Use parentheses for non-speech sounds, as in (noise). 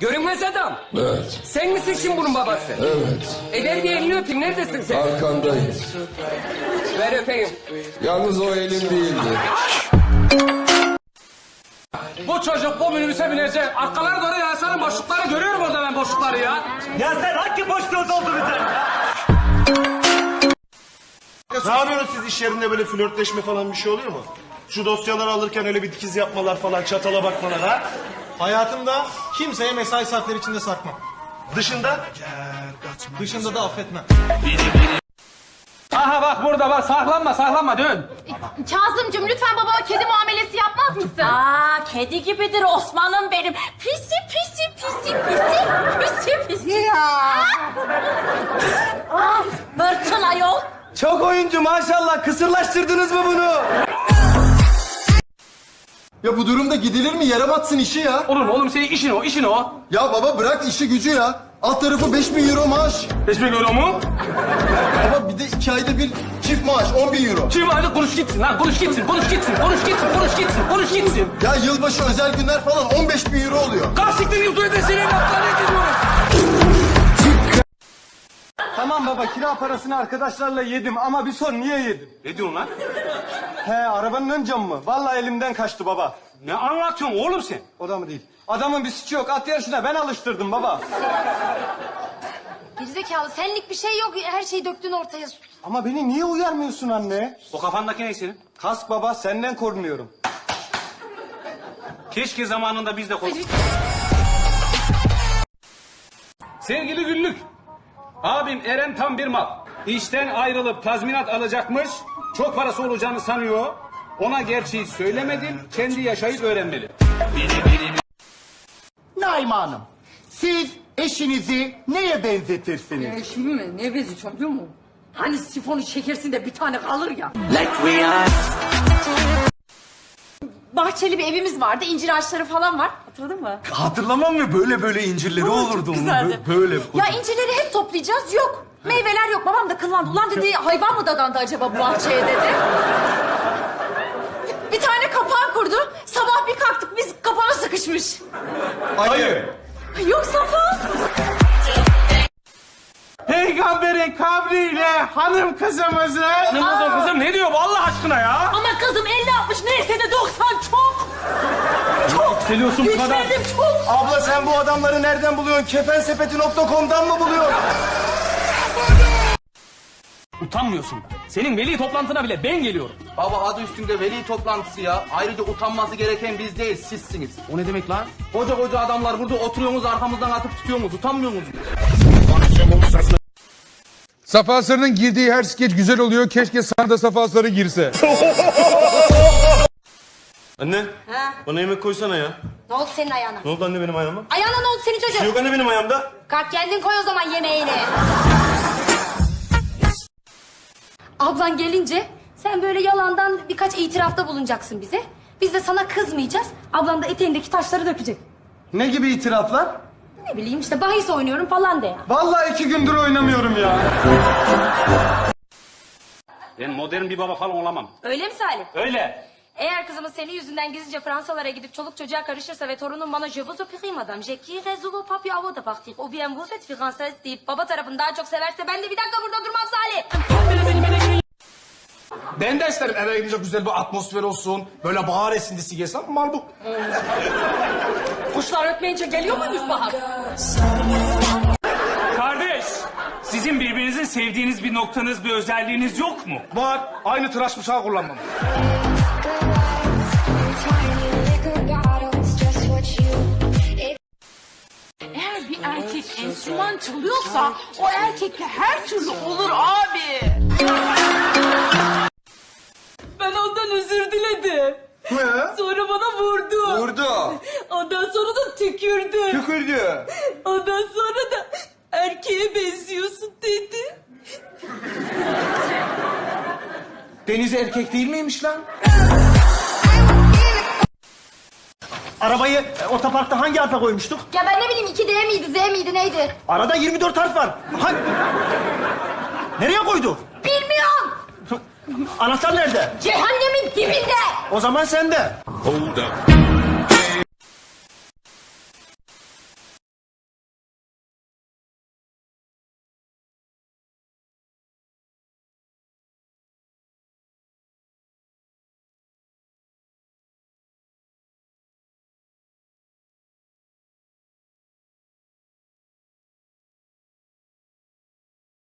Görünmez adam. Evet, Sen misin şimdi bunun babası? evet. E ver bir elini öpeyim. Neredesin sen? Arkandayım. Ver öpeyim. Yalnız o elim değildi. Bu çocuk bu minibüse binecek. Arkalara doğru yansana boşlukları görüyorum orada ben boşlukları ya. Ya sen hangi boşluğu doldurdun sen? Ne yapıyorsunuz siz iş yerinde böyle flörtleşme falan bir şey oluyor mu? Şu dosyaları alırken öyle bir dikiz yapmalar falan, çatala bakmalar ha? Hayatımda kimseye mesai saatleri içinde sarkmam. Dışında? Dışında da affetmem. Aha bak burada bak saklanma saklanma dön. Kazımcığım lütfen babama kedi muamelesi yapmaz mısın? Aa, kedi gibidir Osman'ım benim. Pisi pisi pisi pisi pisi pisi. Ya. ah, Bırçın ayol. Çok oyuncu maşallah. Kısırlaştırdınız mı bunu? Ya bu durumda gidilir mi? Yere batsın işi ya. Oğlum oğlum senin işin o işin o. Ya baba bırak işi gücü ya. Alt tarafı 5000 euro maaş. 5 bin euro mu? Baba bir de iki ayda bir çift maaş 10 bin euro. Kim hadi konuş gitsin lan konuş gitsin konuş gitsin konuş gitsin konuş gitsin konuş gitsin. Ya yılbaşı özel günler falan 15 bin euro oluyor. Yıl duyu desene evlatlarına gidiyoruz. Tamam baba kira parasını arkadaşlarla yedim ama bir sor niye yedim? Ne diyorsun lan? He arabanın ön camı mı? Vallahi elimden kaçtı baba. Ne anlatıyorsun oğlum sen? O da mı değil? Adamın bir suçu yok. At yarışına ben alıştırdım baba. Gerizekalı senlik bir şey yok. Her şeyi döktün ortaya. Ama beni niye uyarmıyorsun anne? O kafandaki ne senin? Kask baba senden korunuyorum. Keşke zamanında biz de konuş. Sevgili Güllük. Abim Eren tam bir mal. İşten ayrılıp tazminat alacakmış. Çok parası olacağını sanıyor. Ona gerçeği söylemedim. Kendi yaşayıp öğrenmeli. Naime Hanım, siz eşinizi neye benzetirsiniz? Eşimi mi? Ne benzetiyorum biliyor musun? Hani sifonu çekersin de bir tane kalır ya. Bahçeli bir evimiz vardı. incir ağaçları falan var. Hatırladın mı? Hatırlamam mı? Böyle böyle incirleri olurdu onun. güzeldi. Böyle. Ya incirleri hep toplayacağız. Yok. Meyveler Babam da kıllandı. Ulan dedi hayvan mı dadandı acaba bu bahçeye dedi. Bir tane kapağı kurdu. Sabah bir kalktık biz kapana sıkışmış. Hayır. Yok Safa. Peygamberin kabriyle hanım kızımızı... Kızım kızım ne diyor bu Allah aşkına ya? Ama kızım 50 60 neyse de 90 çok. Yükseliyorsun bu kadar. Yükseldim çok. Abla sen bu adamları nereden buluyorsun? Kefensepeti.com'dan mı buluyorsun? Utanmıyorsun. Senin veli toplantına bile ben geliyorum. Baba adı üstünde veli toplantısı ya. Ayrıca utanması gereken biz değil sizsiniz. O ne demek lan? Koca koca adamlar burada oturuyorsunuz arkamızdan atıp tutuyorsunuz. Utanmıyor musunuz? Safa Sarı'nın girdiği her skeç güzel oluyor. Keşke sana da Safa Sarı girse. (laughs) Anne, bana yemek koysana ya. Ne oldu senin ayağına? Ne oldu anne benim ayağıma? Ayağına ne oldu senin şey çocuğun? yok anne benim ayağımda. Kalk kendin koy o zaman yemeğini. Ablan gelince sen böyle yalandan birkaç itirafta bulunacaksın bize. Biz de sana kızmayacağız. Ablan da eteğindeki taşları dökecek. Ne gibi itiraflar? Ne bileyim işte bahis oynuyorum falan de ya. Vallahi iki gündür oynamıyorum ya. Ben modern bir baba falan olamam. Öyle mi Salih? Öyle. Eğer kızımız senin yüzünden gizlice Fransalara gidip çoluk çocuğa karışırsa ve torunun bana je vous oprie madame, je quitte vous papi à vous de partir, ou bien vous êtes française deyip baba tarafını daha çok severse ben de bir dakika burada durmam. Ben de isterim eve gidince güzel bir atmosfer olsun. Böyle bahar esintisi gelsin ama mal bu. Kuşlar ötmeyince geliyor muymuş bahar? Kardeş, sizin birbirinizin sevdiğiniz bir noktanız, bir özelliğiniz yok mu? Var. Aynı tıraş bıçağı kullanmam. Eğer bir erkek enstrüman çalıyorsa o erkekle her türlü tükürdü. Ondan sonra da erkeğe benziyorsun dedi. Deniz erkek değil miymiş lan? Arabayı e, otoparkta hangi harfe koymuştuk? Ya ben ne bileyim 2D miydi Z miydi neydi? Arada 24 harf var. Hangi... Nereye koydu? Bilmiyorum. Anahtar nerede? Cehennemin dibinde. O zaman sende. Hold up.